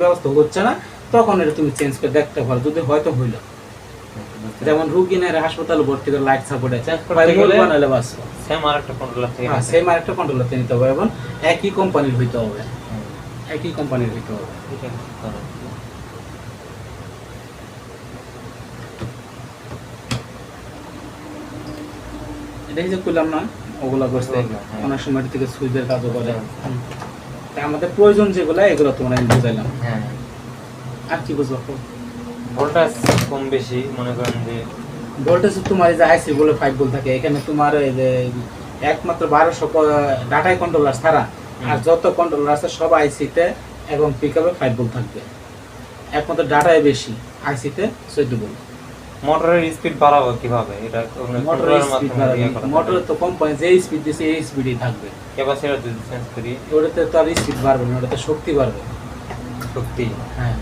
ব্যবস্থা হচ্ছে না তখন এটা তুমি চেঞ্জ করে দেখতে পারো যদি হয়তো হইল। যেমন রুগী নেয় হাসপাতালে ভর্তি করে লাইট সাপোর্ট আছে বানালে বাস সেম আরেকটা কন্ট্রোলার থেকে হ্যাঁ সেম আরেকটা কন্ট্রোলার নিতে হবে এবং একই কোম্পানির হইতে হবে। একই কোম্পানির হইতে হবে। এটা এটাই যে করলাম না ওগুলা ওগুলা, হ্যাঁ। অনেক সময় থেকে সুইচের কাজও করে। তা আমাদের প্রয়োজন যেগুলো এগুলো তোমরা আমি বুঝাইলাম। হ্যাঁ। আর কি বুঝব? ভোল্টেজ কম বেশি মনে করেন যে ভোল্টেজ তোমার এই যে আইসি বলে ফাইভ ভোল্ট থাকে এখানে তোমার এই যে একমাত্র বারোশো ডাটাই কন্ট্রোলার ছাড়া আর যত কন্ট্রোলার আছে সব আইসিতে এবং পিক আপে ফাইভ ভোল্ট থাকবে। একমাত্র ডাটাই বেশি আইসিতে চোদ্দ ভোল্ট মোটরের স্পিড বাড়াবো কীভাবে? এটা মোটরের স্পিড মোটর তো কোম্পানি যে স্পিড দিছে এই স্পিডই থাকবে। ক্যাপাসিটার যদি চেঞ্জ করি। ওটাতে তো আর স্পিড বাড়বে না ওটাতে শক্তি বাড়বে। শক্তি। হ্যাঁ।